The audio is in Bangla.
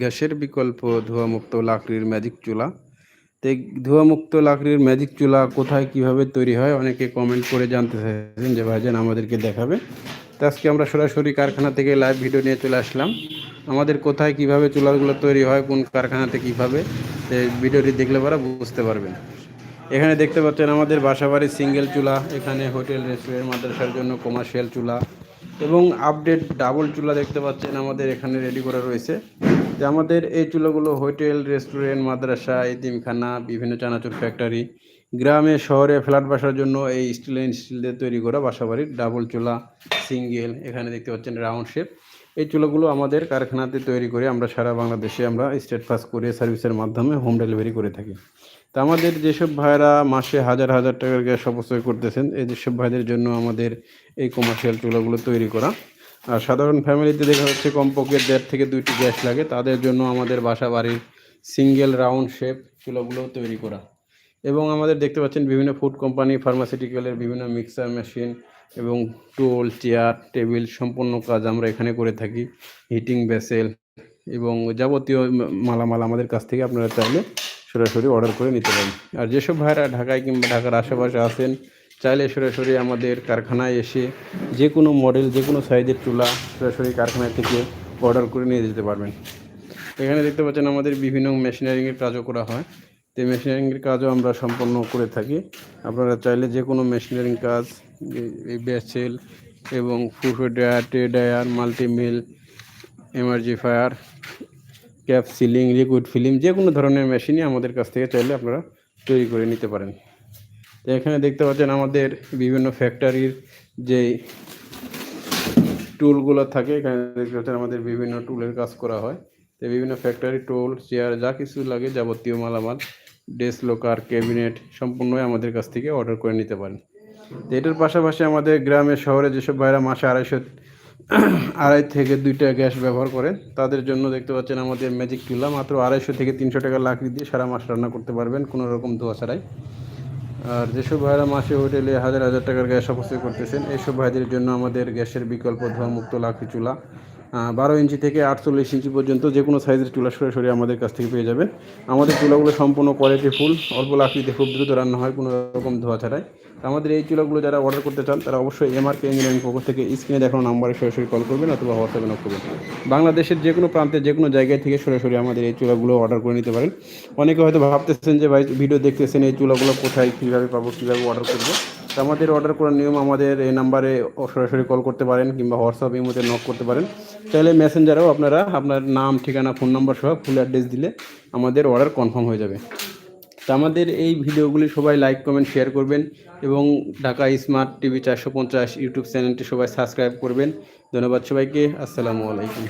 গ্যাসের বিকল্প ধোঁয়ামুক্ত লাকড়ির ম্যাজিক চুলা। তো ধোঁয়ামুক্ত লাকড়ির ম্যাজিক চুলা কোথায় কীভাবে তৈরি হয় অনেকে কমেন্ট করে জানতে চাইছেন যে ভাইজান আমাদেরকে দেখাবে। তো আজকে আমরা সরাসরি কারখানা থেকে লাইভ ভিডিও নিয়ে চলে আসলাম। আমাদের কোথায় কীভাবে চুলাগুলো তৈরি হয়, কোন কারখানাতে কীভাবে ভিডিওটি দেখলে পরা বুঝতে পারবেন। এখানে দেখতে পাচ্ছেন আমাদের বাসাবাড়ির সিঙ্গেল চুলা, এখানে হোটেল রেস্টুরেন্ট মাদ্রাসার জন্য কমার্শিয়াল চুলা এবং আপডেট ডাবল চুলা দেখতে পাচ্ছেন আমাদের এখানে রেডি করা রয়েছে। যে আমাদের এই চুলাগুলো হোটেল, রেস্টুরেন্ট, মাদ্রাসা, এতিমখানা, বিভিন্ন চানাচুর ফ্যাক্টরি, গ্রামে, শহরে ফ্ল্যাট বাসার জন্য এই স্টিল অ্যান্ড স্টিল দিয়ে তৈরি করা বাসাবাড়ির ডাবল চুলা, সিঙ্গেল, এখানে দেখতে পাচ্ছেন রাউন্ড শেপ। এই চুলাগুলো আমাদের কারখানাতে তৈরি করে আমরা সারা বাংলাদেশে আমরা স্টেট পাস করে সার্ভিসের মাধ্যমে হোম ডেলিভারি করে থাকি। তা আমাদের যেসব ভাইরা মাসে হাজার হাজার টাকার গ্যাস অপচয় করতেছেন, এই যেসব ভাইদের জন্য আমাদের এই কমার্শিয়াল চুলাগুলো তৈরি করা আর সাধারণ ফ্যামিলিতে দেখা যাচ্ছে কমপক্ষে দেড় থেকে দুইটি গ্যাস লাগে। তাদের জন্য আমাদের বাসা বাড়ির সিঙ্গেল রাউন্ড শেপ চুলাগুলো তৈরি করা। এবং আমাদের দেখতে পাচ্ছেন বিভিন্ন ফুড কোম্পানি, ফার্মাসিউটিক্যালের বিভিন্ন মিক্সার মেশিন এবং টুল, চেয়ার, টেবিল সম্পূর্ণ কাজ আমরা এখানে করে থাকি। হিটিং ভেসেল এবং যাবতীয় মালামাল আমাদের কাছ থেকে আপনারা চাইলে সরাসরি অর্ডার করে নিতে পারেন। আর যেসব ভাইরা ঢাকায় কিংবা ঢাকার আশেপাশে আছেন চাইলে সরাসরি আমাদের কারখানায় এসে যে কোনো মডেল, যে কোনো সাইজের চুলা সরাসরি কারখানা থেকে অর্ডার করে নিয়ে যেতে পারবেন। এখানে দেখতে পাচ্ছেন আমাদের বিভিন্ন মেশিনারিংয়ের কাজও করা হয়। তো মেশিনারিংয়ের কাজও আমরা সম্পন্ন করে থাকি। আপনারা চাইলে যে কোনো মেশিনারিং কাজ বেসেল এবং ফুফে ড্রায়ার টে ড্রায়ার মাল্টিমিল এমার্জি ফায়ার ক্যাপ সিলিং লিকুইড ফিলিং যে কোনো ধরনের মেশিনই আমাদের কাছ থেকে চাইলে আপনারা তৈরি করে নিতে পারেন। তো এখানে দেখতে পাচ্ছেন আমাদের বিভিন্ন ফ্যাক্টরির যেই টুলগুলো থাকে, এখানে দেখতে পাচ্ছেন আমাদের বিভিন্ন টুলের কাজ করা হয়। তো বিভিন্ন ফ্যাক্টরি টুল চেয়ার যা কিছু লাগে যাবতীয় মালামাল ডেস্ক লোকার ক্যাবিনেট সম্পূর্ণই আমাদের কাছ থেকে অর্ডার করে নিতে পারেন। তো এটার পাশাপাশি আমাদের গ্রামে, শহরে যেসব ভাইরা মাসে আড়াইশো, আড়াই থেকে দুইটা গ্যাস ব্যবহার করে, তাদের জন্য দেখতে পাচ্ছেন আমাদের ম্যাজিক চুলা মাত্র আড়াইশো থেকে তিনশো টাকা লাকড়ি দিয়ে সারা মাস রান্না করতে পারবেন, কোনো রকম ধোয়া ছাড়াই। আর যেসব ভাইরা মাসে হোটেলে হাজার হাজার টাকার গ্যাস অপচয় করতেছেন এইসব ভাইদের জন্য আমাদের গ্যাসের বিকল্প ধোঁয়ামুক্ত লাখি চুলা। বারো ইঞ্চি থেকে আটচল্লিশ ইঞ্চি পর্যন্ত যে কোনো সাইজের চুলা সরাসরি আমাদের কাছ থেকে পেয়ে যাবেন। আমাদের চুলাগুলো সম্পূর্ণ কোয়ালিটি ফুল অল্প লাকড়িতে খুব দ্রুত রান্না হয় কোনো রকম ধোয়া ছাড়াই। আমাদের এই চুলাগুলো যারা অর্ডার করতে চান, তারা অবশ্যই এমআরকে ইঞ্জিনিয়ারিং পক্ষ থেকে স্ক্রিনে দেখানো নাম্বারে সরাসরি কল করবেন অথবা হোয়াটসঅ্যাপে নক করবেন। বাংলাদেশের যে কোনো প্রান্তে, যে কোনো জায়গায় থেকে সরাসরি আমাদের এই চুলাগুলো অর্ডার করে নিতে পারেন। অনেকে হয়তো ভাবতেছেন যে, ভাই ভিডিও দেখতেছেন এই চুলাগুলো কোথায়, কীভাবে পাবো, কীভাবে অর্ডার করব? আমাদের অর্ডার করার নিয়ম আমাদের এই নাম্বারে সরাসরি কল করতে পারেন কিংবা হোয়াটসঅ্যাপ ইমোতে নক করতে পারেন। তাহলে মেসেঞ্জারেও আপনারা আপনার নাম, ঠিকানা ফোন নাম্বার সহ ফুল অ্যাড্রেস দিলে আমাদের অর্ডার কনফার্ম হয়ে যাবে। তো আমাদের এই ভিডিওগুলি সবাই লাইক কমেন্ট শেয়ার করবেন এবং ঢাকা স্মার্ট টিভি চারশো পঞ্চাশ ইউটিউব চ্যানেলটি সবাই সাবস্ক্রাইব করবেন। ধন্যবাদ সবাইকে। আসসালামু আলাইকুম।